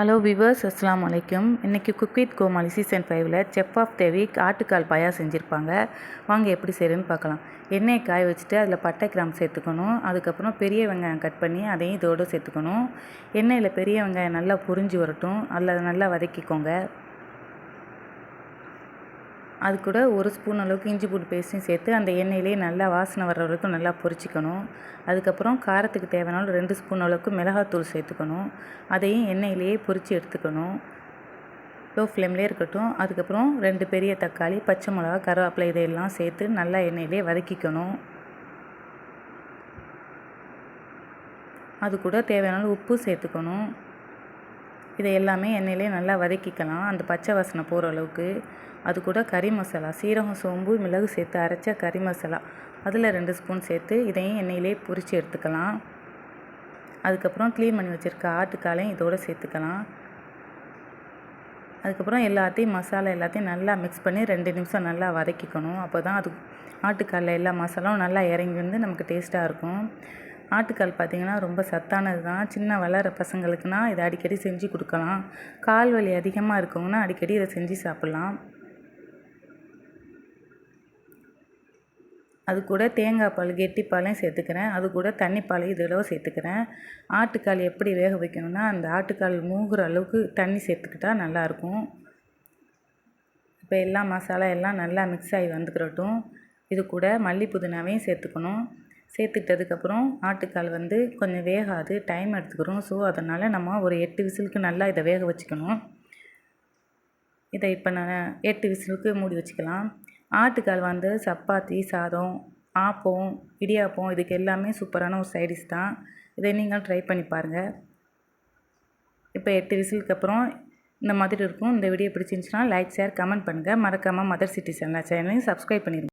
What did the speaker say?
Hello viewers அஸ்லாம் வலைக்கும் இன்றைக்கி குக் வித் கோமாளி சீசன் ஃபைவ்ல செஃப் ஆஃப் த வீக் ஆட்டுக்கால் பாயா செஞ்சுருப்பாங்க. வாங்க எப்படி செய்கிறேன்னு பார்க்கலாம். எண்ணெயை காய வச்சுட்டு அதில் பட்டை கிராம் சேர்த்துக்கணும். அதுக்கப்புறம் பெரிய வெங்காயம் கட் பண்ணி அதையும் இதோடு சேர்த்துக்கணும். எண்ணெயில் பெரிய வெங்காயம் நல்லா புரிஞ்சு வரட்டும். அதில் நல்லா வதக்கிக்கோங்க. அது கூட ஒரு ஸ்பூன் அளவுக்கு இஞ்சி பூண்டு பேஸ்ட்டையும் சேர்த்து அந்த எண்ணெயிலே நல்லா வாசனை வர்ற வரைக்கும் நல்லா பொரிச்சிக்கணும். அதுக்கப்புறம் காரத்துக்கு தேவையான ரெண்டு ஸ்பூன் அளவுக்கு மிளகாத்தூள் சேர்த்துக்கணும். அதையும் எண்ணெயிலேயே பொரித்து எடுத்துக்கணும். லோ ஃப்ளேம்லேயே இருக்கட்டும். அதுக்கப்புறம் ரெண்டு பெரிய தக்காளி பச்சை மிளகா கருவேப்பிலை இதையெல்லாம் சேர்த்து நல்லா எண்ணெயிலே வதக்கிக்கணும். அது கூட தேவையான உப்பு சேர்த்துக்கணும். இதை எல்லாமே எண்ணெயிலே நல்லா வதக்கிக்கலாம். அந்த பச்சை வாசனை போகிற அளவுக்கு. அது கூட கறி மசாலா சீரகம் சோம்பு மிளகு சேர்த்து அரைச்ச கறி மசாலா. அதில் ரெண்டு ஸ்பூன் சேர்த்து இதையும் எண்ணெயிலே பொரித்து எடுத்துக்கலாம். அதுக்கப்புறம் க்ளீன் பண்ணி வச்சுருக்க ஆட்டுக்காலையும் இதோடு சேர்த்துக்கலாம். அதுக்கப்புறம் எல்லாத்தையும் மசாலா எல்லாத்தையும் நல்லா மிக்ஸ் பண்ணி ரெண்டு நிமிஷம் நல்லா வதக்கிக்கணும். அப்போ தான் அது ஆட்டுக்காலில் எல்லா மசாலாவும் நல்லா இறங்கி வந்து நமக்கு டேஸ்ட்டாக இருக்கும். ஆட்டுக்கால் பார்த்திங்கன்னா ரொம்ப சத்தானது தான். சின்ன வளர பசங்களுக்குனா இதை அடிக்கடி செஞ்சு கொடுக்கலாம். கால் வலி அதிகமாக இருக்கவங்கன்னா அடிக்கடி இதை செஞ்சு சாப்பிட்லாம். அது கூட தேங்காய் பால் கெட்டிப்பாலையும் சேர்த்துக்கிறேன். அது கூட தண்ணிப்பாலையும் இதில் சேர்த்துக்கிறேன். ஆட்டுக்கால் எப்படி வேக வைக்கணும்னா அந்த ஆட்டுக்கால் மூகிற அளவுக்கு தண்ணி சேர்த்துக்கிட்டா நல்லாயிருக்கும் இப்போ எல்லா மசாலா எல்லாம் நல்லா மிக்ஸ் ஆகி வந்துக்கிறட்டும். இது கூட மல்லி புதினாவையும் சேர்த்துக்கணும். சேர்த்துட்டதுக்கப்புறம் ஆட்டுக்கால் வந்து கொஞ்சம் வேகாது டைம் எடுத்துக்கிறோம். ஸோ அதனால் நம்ம ஒரு எட்டு விசிலுக்கு நல்லா இதை வேக வச்சுக்கணும். இதை இப்போ நான் எட்டு விசிலுக்கு மூடி வச்சுக்கலாம். ஆட்டுக்கால் வந்து சப்பாத்தி சாதம் ஆப்பம் இடியாப்பம் இதுக்கு எல்லாமே சூப்பரான ஒரு சைடிஷ் தான். இதை நீங்கள் ட்ரை பண்ணி பாருங்கள் இப்போ எட்டு விசிலுக்கு அப்புறம் இந்த மாதிரி இருக்கும். இந்த வீடியோ பிடிச்சிருந்துச்சுன்னா லைக் ஷேர் கமெண்ட் பண்ணுங்கள் மறக்காமல் மதர் சிட்டி சேனல் சேனலையும் சப்ஸ்கிரைப் பண்ணிடுங்க